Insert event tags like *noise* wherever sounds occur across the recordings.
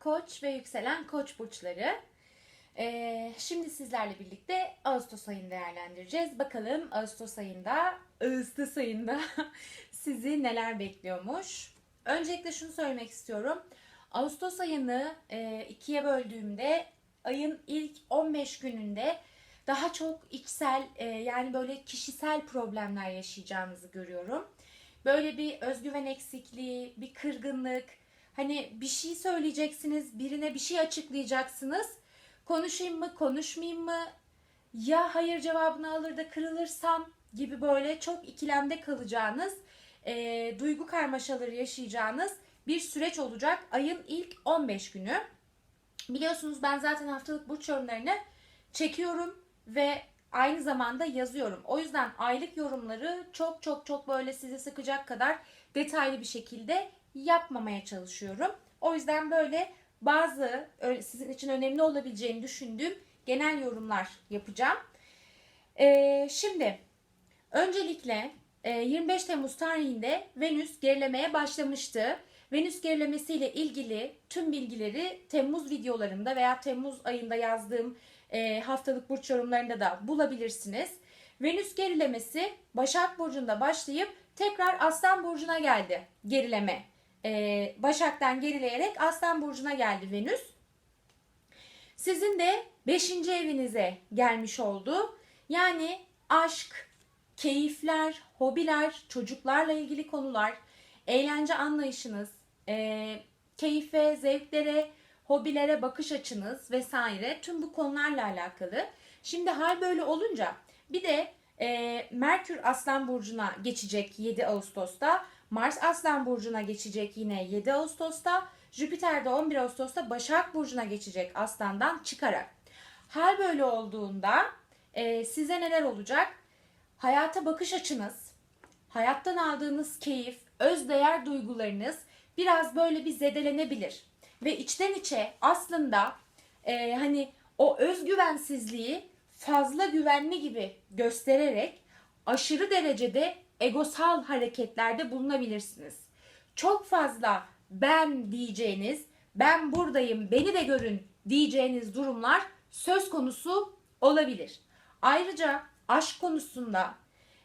Koç ve yükselen Koç burçları. Ee, şimdi sizlerle birlikte Ağustos ayını değerlendireceğiz. Bakalım Ağustos ayında, Ağustos ayında *laughs* sizi neler bekliyormuş. Öncelikle şunu söylemek istiyorum. Ağustos ayını e, ikiye böldüğümde ayın ilk 15 gününde daha çok içsel e, yani böyle kişisel problemler yaşayacağınızı görüyorum. Böyle bir özgüven eksikliği, bir kırgınlık, Hani bir şey söyleyeceksiniz, birine bir şey açıklayacaksınız. Konuşayım mı, konuşmayayım mı? Ya hayır cevabını alır da kırılırsam gibi böyle çok ikilemde kalacağınız, e, duygu karmaşaları yaşayacağınız bir süreç olacak ayın ilk 15 günü. Biliyorsunuz ben zaten haftalık burç yorumlarını çekiyorum ve aynı zamanda yazıyorum. O yüzden aylık yorumları çok çok çok böyle sizi sıkacak kadar detaylı bir şekilde yapmamaya çalışıyorum. O yüzden böyle bazı sizin için önemli olabileceğini düşündüğüm genel yorumlar yapacağım. Ee, şimdi öncelikle 25 e, Temmuz tarihinde Venüs gerilemeye başlamıştı. Venüs gerilemesiyle ilgili tüm bilgileri Temmuz videolarımda veya Temmuz ayında yazdığım e, haftalık burç yorumlarında da bulabilirsiniz. Venüs gerilemesi Başak Burcu'nda başlayıp tekrar Aslan Burcu'na geldi gerileme e, Başak'tan gerileyerek Aslan Burcu'na geldi Venüs. Sizin de 5. evinize gelmiş oldu. Yani aşk, keyifler, hobiler, çocuklarla ilgili konular, eğlence anlayışınız, e, keyfe, zevklere, hobilere bakış açınız vesaire tüm bu konularla alakalı. Şimdi hal böyle olunca bir de e, Merkür Aslan Burcu'na geçecek 7 Ağustos'ta. Mars Aslan Burcu'na geçecek yine 7 Ağustos'ta. Jüpiter de 11 Ağustos'ta Başak Burcu'na geçecek Aslan'dan çıkarak. Hal böyle olduğunda e, size neler olacak? Hayata bakış açınız, hayattan aldığınız keyif, özdeğer duygularınız biraz böyle bir zedelenebilir. Ve içten içe aslında e, hani o özgüvensizliği fazla güvenli gibi göstererek aşırı derecede egosal hareketlerde bulunabilirsiniz. Çok fazla ben diyeceğiniz, ben buradayım, beni de görün diyeceğiniz durumlar söz konusu olabilir. Ayrıca aşk konusunda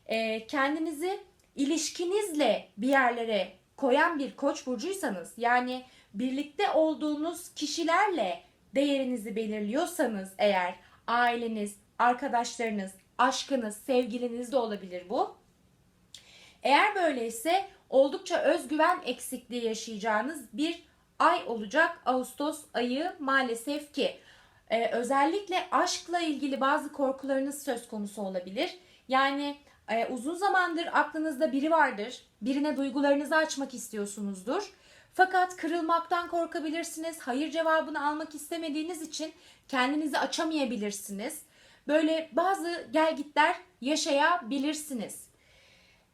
e, kendinizi ilişkinizle bir yerlere koyan bir koç burcuysanız yani birlikte olduğunuz kişilerle değerinizi belirliyorsanız eğer aileniz, arkadaşlarınız, aşkınız, sevgiliniz de olabilir bu. Eğer böyleyse oldukça özgüven eksikliği yaşayacağınız bir ay olacak Ağustos ayı maalesef ki. Ee, özellikle aşkla ilgili bazı korkularınız söz konusu olabilir. Yani e, uzun zamandır aklınızda biri vardır. Birine duygularınızı açmak istiyorsunuzdur. Fakat kırılmaktan korkabilirsiniz. Hayır cevabını almak istemediğiniz için kendinizi açamayabilirsiniz. Böyle bazı gelgitler yaşayabilirsiniz.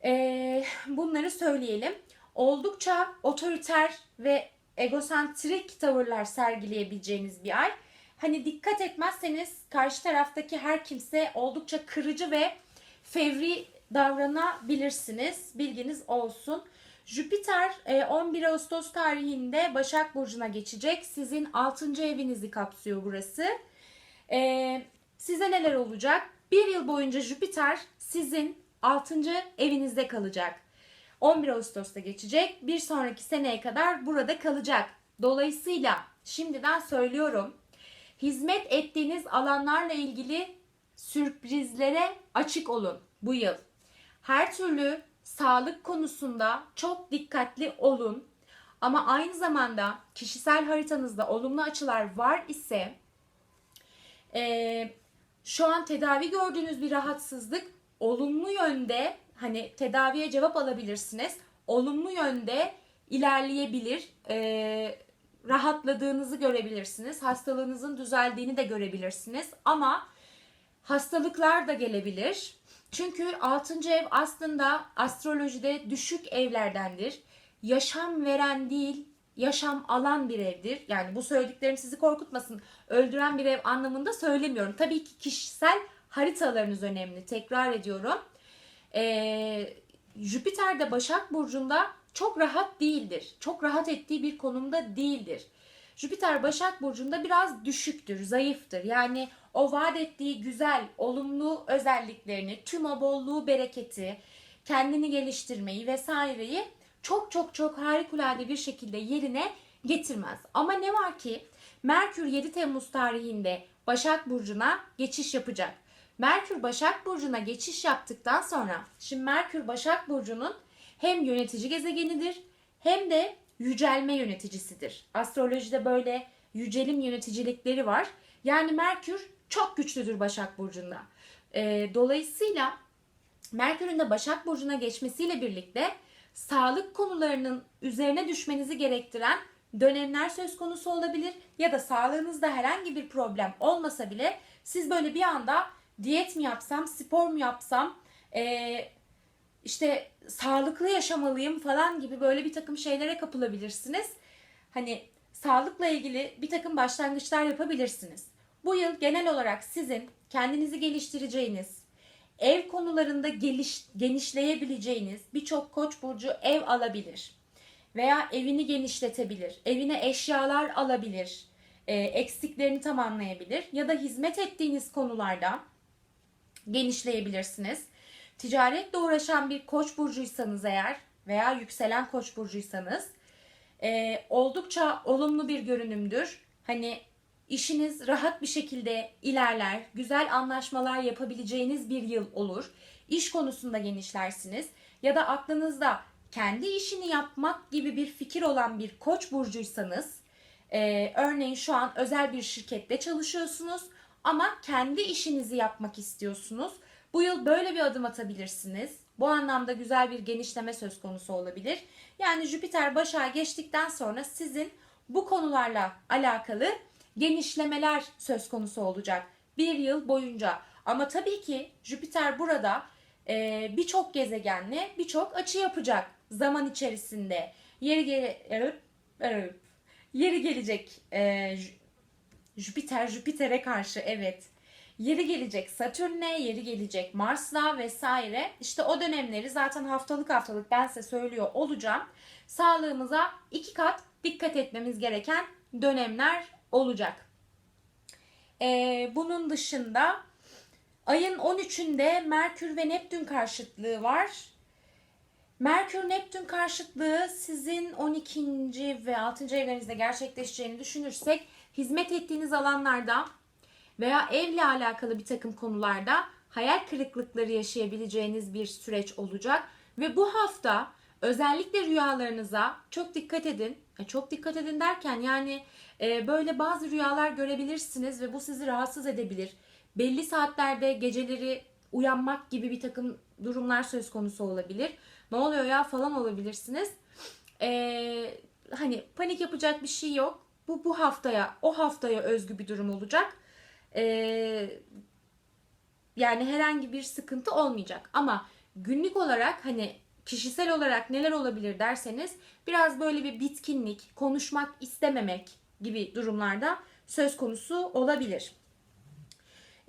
Ee, bunları söyleyelim. Oldukça otoriter ve egosentrik tavırlar sergileyebileceğiniz bir ay. Hani dikkat etmezseniz karşı taraftaki her kimse oldukça kırıcı ve fevri davranabilirsiniz. Bilginiz olsun. Jüpiter 11 e, Ağustos tarihinde Başak Burcu'na geçecek. Sizin 6. evinizi kapsıyor burası. Size neler olacak? Bir yıl boyunca Jüpiter sizin 6. evinizde kalacak. 11 Ağustos'ta geçecek. Bir sonraki seneye kadar burada kalacak. Dolayısıyla şimdiden söylüyorum. Hizmet ettiğiniz alanlarla ilgili sürprizlere açık olun bu yıl. Her türlü sağlık konusunda çok dikkatli olun. Ama aynı zamanda kişisel haritanızda olumlu açılar var ise e, şu an tedavi gördüğünüz bir rahatsızlık olumlu yönde hani tedaviye cevap alabilirsiniz. Olumlu yönde ilerleyebilir. E, rahatladığınızı görebilirsiniz. Hastalığınızın düzeldiğini de görebilirsiniz. Ama hastalıklar da gelebilir. Çünkü 6. ev aslında astrolojide düşük evlerdendir. Yaşam veren değil, yaşam alan bir evdir. Yani bu söylediklerim sizi korkutmasın. Öldüren bir ev anlamında söylemiyorum. Tabii ki kişisel haritalarınız önemli. Tekrar ediyorum. Ee, Jüpiter de Başak Burcu'nda çok rahat değildir. Çok rahat ettiği bir konumda değildir. Jüpiter Başak Burcu'nda biraz düşüktür, zayıftır. Yani o vaat ettiği güzel, olumlu özelliklerini, tüm o bolluğu, bereketi, kendini geliştirmeyi vesaireyi çok çok çok harikulade bir şekilde yerine getirmez. Ama ne var ki Merkür 7 Temmuz tarihinde Başak Burcu'na geçiş yapacak. Merkür Başak Burcu'na geçiş yaptıktan sonra şimdi Merkür Başak Burcu'nun hem yönetici gezegenidir hem de yücelme yöneticisidir. Astrolojide böyle yücelim yöneticilikleri var. Yani Merkür çok güçlüdür Başak Burcu'nda. Ee, dolayısıyla Merkür'ün de Başak Burcu'na geçmesiyle birlikte sağlık konularının üzerine düşmenizi gerektiren dönemler söz konusu olabilir ya da sağlığınızda herhangi bir problem olmasa bile siz böyle bir anda diyet mi yapsam, spor mu yapsam, ee, işte sağlıklı yaşamalıyım falan gibi böyle bir takım şeylere kapılabilirsiniz. Hani sağlıkla ilgili bir takım başlangıçlar yapabilirsiniz. Bu yıl genel olarak sizin kendinizi geliştireceğiniz, ev konularında geliş, genişleyebileceğiniz birçok koç burcu ev alabilir. Veya evini genişletebilir, evine eşyalar alabilir, e, eksiklerini tamamlayabilir ya da hizmet ettiğiniz konularda genişleyebilirsiniz. Ticaretle uğraşan bir koç burcuysanız eğer veya yükselen koç burcuysanız e, oldukça olumlu bir görünümdür. Hani işiniz rahat bir şekilde ilerler, güzel anlaşmalar yapabileceğiniz bir yıl olur. İş konusunda genişlersiniz ya da aklınızda kendi işini yapmak gibi bir fikir olan bir koç burcuysanız e, örneğin şu an özel bir şirkette çalışıyorsunuz ama kendi işinizi yapmak istiyorsunuz. Bu yıl böyle bir adım atabilirsiniz. Bu anlamda güzel bir genişleme söz konusu olabilir. Yani Jüpiter başa geçtikten sonra sizin bu konularla alakalı genişlemeler söz konusu olacak bir yıl boyunca. Ama tabii ki Jüpiter burada e, birçok gezegenle birçok açı yapacak zaman içerisinde. Yeri gele, yeri gelecek e, Jüpiter Jüpiter'e karşı evet. Yeri gelecek Satürn'e, yeri gelecek Mars'la vesaire. İşte o dönemleri zaten haftalık haftalık ben size söylüyor olacağım. Sağlığımıza iki kat dikkat etmemiz gereken dönemler olacak. Ee, bunun dışında ayın 13'ünde Merkür ve Neptün karşıtlığı var. Merkür Neptün karşıtlığı sizin 12. ve 6. evlerinizde gerçekleşeceğini düşünürsek hizmet ettiğiniz alanlarda veya evle alakalı bir takım konularda hayal kırıklıkları yaşayabileceğiniz bir süreç olacak ve bu hafta özellikle rüyalarınıza çok dikkat edin. E, çok dikkat edin derken yani e, böyle bazı rüyalar görebilirsiniz ve bu sizi rahatsız edebilir. Belli saatlerde geceleri uyanmak gibi bir takım durumlar söz konusu olabilir. Ne oluyor ya falan olabilirsiniz. E, hani panik yapacak bir şey yok. Bu bu haftaya, o haftaya özgü bir durum olacak. Ee, yani herhangi bir sıkıntı olmayacak. Ama günlük olarak hani kişisel olarak neler olabilir derseniz biraz böyle bir bitkinlik, konuşmak istememek gibi durumlarda söz konusu olabilir.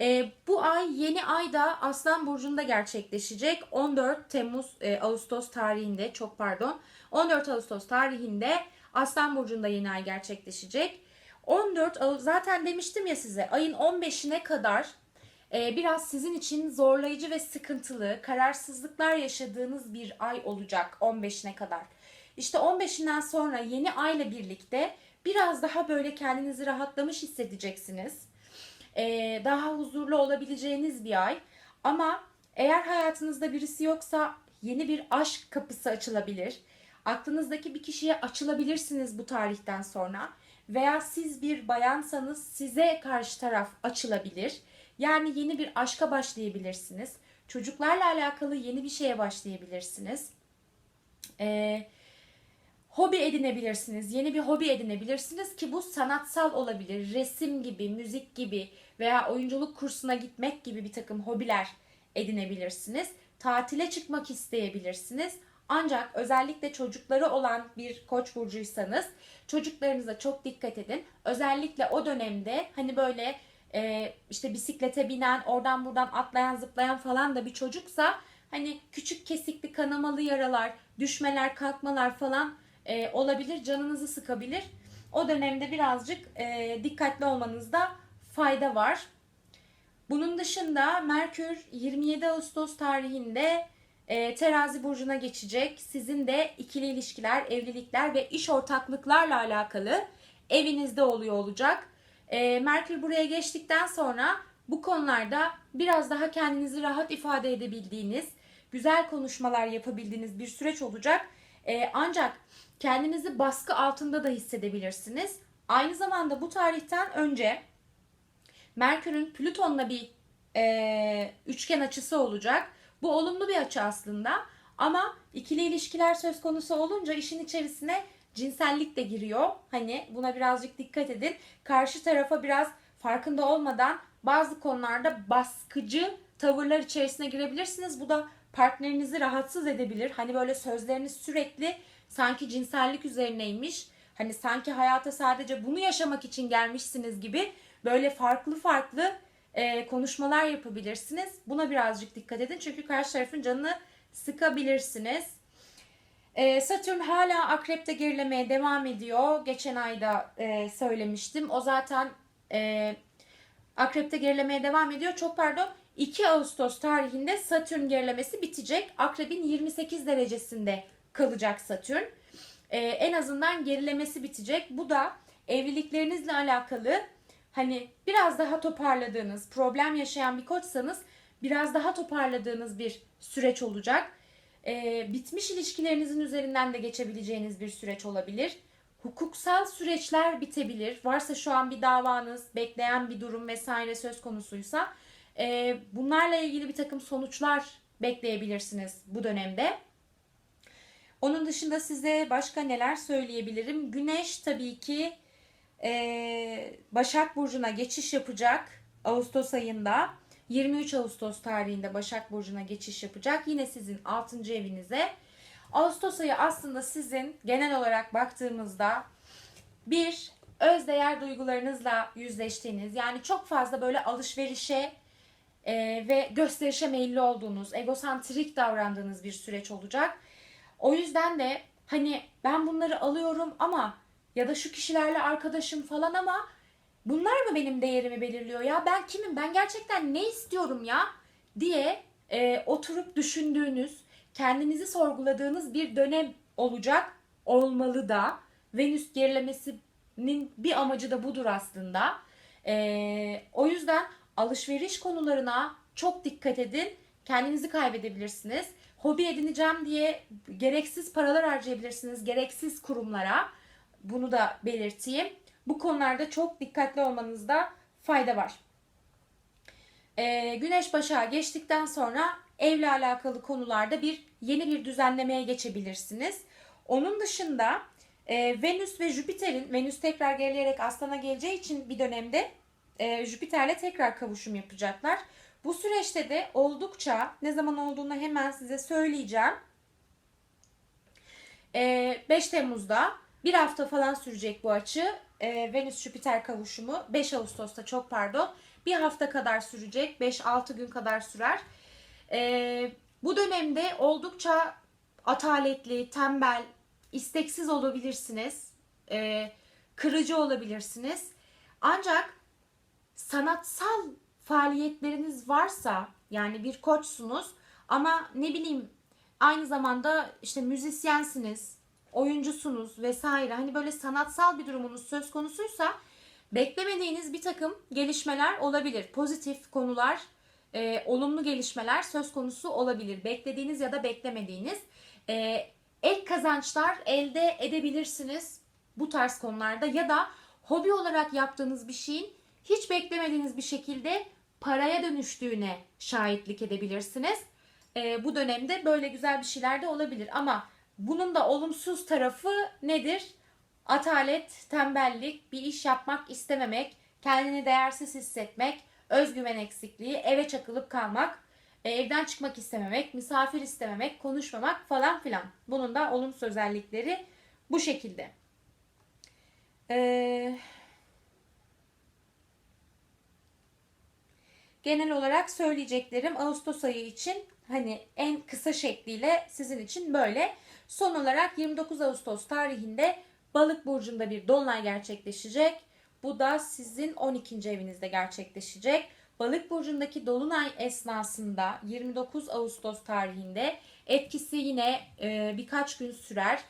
E, bu ay yeni ay da Aslan Burcu'nda gerçekleşecek. 14 Temmuz, e, Ağustos tarihinde çok pardon. 14 Ağustos tarihinde Aslan Burcu'nda yeni ay gerçekleşecek. 14 zaten demiştim ya size ayın 15'ine kadar e, biraz sizin için zorlayıcı ve sıkıntılı, kararsızlıklar yaşadığınız bir ay olacak 15'ine kadar. İşte 15'inden sonra yeni ayla birlikte biraz daha böyle kendinizi rahatlamış hissedeceksiniz. E, daha huzurlu olabileceğiniz bir ay. Ama eğer hayatınızda birisi yoksa yeni bir aşk kapısı açılabilir. Aklınızdaki bir kişiye açılabilirsiniz bu tarihten sonra veya siz bir bayansanız size karşı taraf açılabilir. Yani yeni bir aşka başlayabilirsiniz. Çocuklarla alakalı yeni bir şeye başlayabilirsiniz. Ee, hobi edinebilirsiniz. Yeni bir hobi edinebilirsiniz ki bu sanatsal olabilir. Resim gibi, müzik gibi veya oyunculuk kursuna gitmek gibi bir takım hobiler edinebilirsiniz. Tatile çıkmak isteyebilirsiniz. Ancak özellikle çocukları olan bir koç burcuysanız çocuklarınıza çok dikkat edin. Özellikle o dönemde hani böyle e, işte bisiklete binen, oradan buradan atlayan, zıplayan falan da bir çocuksa hani küçük kesikli kanamalı yaralar, düşmeler, kalkmalar falan e, olabilir. Canınızı sıkabilir. O dönemde birazcık e, dikkatli olmanızda fayda var. Bunun dışında Merkür 27 Ağustos tarihinde e, terazi burcuna geçecek. Sizin de ikili ilişkiler, evlilikler ve iş ortaklıklarla alakalı evinizde oluyor olacak. E, Merkür buraya geçtikten sonra bu konularda biraz daha kendinizi rahat ifade edebildiğiniz, güzel konuşmalar yapabildiğiniz bir süreç olacak. E, ancak kendinizi baskı altında da hissedebilirsiniz. Aynı zamanda bu tarihten önce Merkür'ün Plüton'la bir e, üçgen açısı olacak. Bu olumlu bir açı aslında ama ikili ilişkiler söz konusu olunca işin içerisine cinsellik de giriyor. Hani buna birazcık dikkat edin. Karşı tarafa biraz farkında olmadan bazı konularda baskıcı tavırlar içerisine girebilirsiniz. Bu da partnerinizi rahatsız edebilir. Hani böyle sözleriniz sürekli sanki cinsellik üzerineymiş. Hani sanki hayata sadece bunu yaşamak için gelmişsiniz gibi böyle farklı farklı e, konuşmalar yapabilirsiniz. Buna birazcık dikkat edin çünkü karşı tarafın canını sıkabilirsiniz. E, Satürn hala akrepte gerilemeye devam ediyor. Geçen ayda e, söylemiştim. O zaten e, akrepte gerilemeye devam ediyor. Çok pardon. 2 Ağustos tarihinde Satürn gerilemesi bitecek. Akrebin 28 derecesinde kalacak Satürn. E, en azından gerilemesi bitecek. Bu da evliliklerinizle alakalı hani biraz daha toparladığınız, problem yaşayan bir koçsanız biraz daha toparladığınız bir süreç olacak. Ee, bitmiş ilişkilerinizin üzerinden de geçebileceğiniz bir süreç olabilir. Hukuksal süreçler bitebilir. Varsa şu an bir davanız, bekleyen bir durum vesaire söz konusuysa e, bunlarla ilgili bir takım sonuçlar bekleyebilirsiniz bu dönemde. Onun dışında size başka neler söyleyebilirim? Güneş tabii ki e, Başak Burcu'na geçiş yapacak Ağustos ayında. 23 Ağustos tarihinde Başak Burcu'na geçiş yapacak. Yine sizin 6. evinize. Ağustos ayı aslında sizin genel olarak baktığımızda bir özdeğer duygularınızla yüzleştiğiniz yani çok fazla böyle alışverişe e, ve gösterişe meyilli olduğunuz, egosantrik davrandığınız bir süreç olacak. O yüzden de hani ben bunları alıyorum ama ya da şu kişilerle arkadaşım falan ama bunlar mı benim değerimi belirliyor ya? Ben kimim? Ben gerçekten ne istiyorum ya? diye e, oturup düşündüğünüz, kendinizi sorguladığınız bir dönem olacak olmalı da. Venüs gerilemesinin bir amacı da budur aslında. E, o yüzden alışveriş konularına çok dikkat edin. Kendinizi kaybedebilirsiniz. Hobi edineceğim diye gereksiz paralar harcayabilirsiniz. Gereksiz kurumlara. Bunu da belirteyim. Bu konularda çok dikkatli olmanızda fayda var. Ee, Güneş Başak'a geçtikten sonra evle alakalı konularda bir yeni bir düzenlemeye geçebilirsiniz. Onun dışında e, Venüs ve Jüpiter'in Venüs tekrar gerileyerek Aslan'a geleceği için bir dönemde e, Jüpiter'le tekrar kavuşum yapacaklar. Bu süreçte de oldukça ne zaman olduğunu hemen size söyleyeceğim. E, 5 Temmuz'da bir hafta falan sürecek bu açı. E, Venüs-Jüpiter kavuşumu 5 Ağustos'ta çok pardon. Bir hafta kadar sürecek. 5-6 gün kadar sürer. E, bu dönemde oldukça ataletli, tembel, isteksiz olabilirsiniz. E, kırıcı olabilirsiniz. Ancak sanatsal faaliyetleriniz varsa yani bir koçsunuz ama ne bileyim aynı zamanda işte müzisyensiniz, oyuncusunuz vesaire hani böyle sanatsal bir durumunuz söz konusuysa beklemediğiniz bir takım gelişmeler olabilir. Pozitif konular, e, olumlu gelişmeler söz konusu olabilir. Beklediğiniz ya da beklemediğiniz e, ek kazançlar elde edebilirsiniz bu tarz konularda ya da hobi olarak yaptığınız bir şeyin hiç beklemediğiniz bir şekilde paraya dönüştüğüne şahitlik edebilirsiniz. E, bu dönemde böyle güzel bir şeyler de olabilir ama bunun da olumsuz tarafı nedir? Atalet, tembellik, bir iş yapmak istememek, kendini değersiz hissetmek, özgüven eksikliği, eve çakılıp kalmak, e, evden çıkmak istememek, misafir istememek, konuşmamak falan filan. Bunun da olumsuz özellikleri bu şekilde. Ee, genel olarak söyleyeceklerim Ağustos ayı için hani en kısa şekliyle sizin için böyle. Son olarak 29 Ağustos tarihinde Balık burcunda bir dolunay gerçekleşecek. Bu da sizin 12. evinizde gerçekleşecek. Balık burcundaki dolunay esnasında 29 Ağustos tarihinde etkisi yine e, birkaç gün sürer.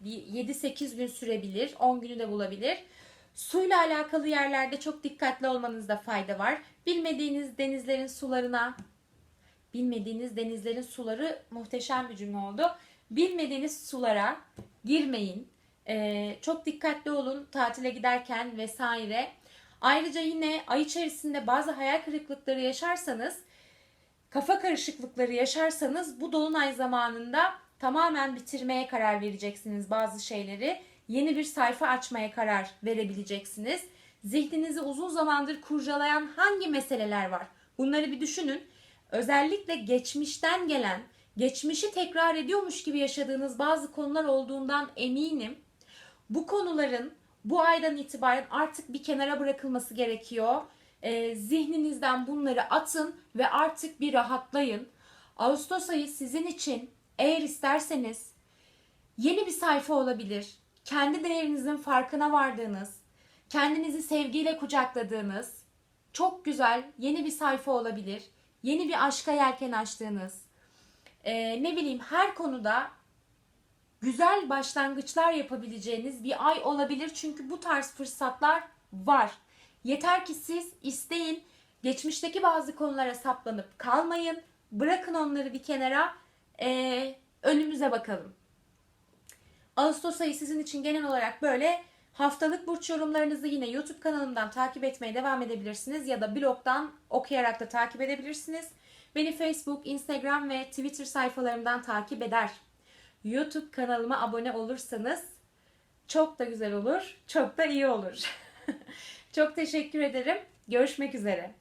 Bir 7-8 gün sürebilir. 10 günü de bulabilir. Suyla alakalı yerlerde çok dikkatli olmanızda fayda var. Bilmediğiniz denizlerin sularına bilmediğiniz denizlerin suları muhteşem bir cümle oldu. Bilmediğiniz sulara girmeyin. Ee, çok dikkatli olun tatile giderken vesaire. Ayrıca yine ay içerisinde bazı hayal kırıklıkları yaşarsanız, kafa karışıklıkları yaşarsanız bu dolunay zamanında tamamen bitirmeye karar vereceksiniz bazı şeyleri. Yeni bir sayfa açmaya karar verebileceksiniz. Zihninizi uzun zamandır kurcalayan hangi meseleler var? Bunları bir düşünün. Özellikle geçmişten gelen, geçmişi tekrar ediyormuş gibi yaşadığınız bazı konular olduğundan eminim. Bu konuların bu aydan itibaren artık bir kenara bırakılması gerekiyor. Ee, zihninizden bunları atın ve artık bir rahatlayın. Ağustos ayı sizin için eğer isterseniz yeni bir sayfa olabilir. Kendi değerinizin farkına vardığınız, kendinizi sevgiyle kucakladığınız çok güzel yeni bir sayfa olabilir. Yeni bir aşka yelken açtığınız, ee, ne bileyim her konuda güzel başlangıçlar yapabileceğiniz bir ay olabilir. Çünkü bu tarz fırsatlar var. Yeter ki siz isteyin. Geçmişteki bazı konulara saplanıp kalmayın. Bırakın onları bir kenara. Ee, önümüze bakalım. Ağustos ayı sizin için genel olarak böyle haftalık burç yorumlarınızı yine YouTube kanalımdan takip etmeye devam edebilirsiniz ya da blogdan okuyarak da takip edebilirsiniz. Beni Facebook, Instagram ve Twitter sayfalarımdan takip eder. YouTube kanalıma abone olursanız çok da güzel olur, çok da iyi olur. *laughs* çok teşekkür ederim. Görüşmek üzere.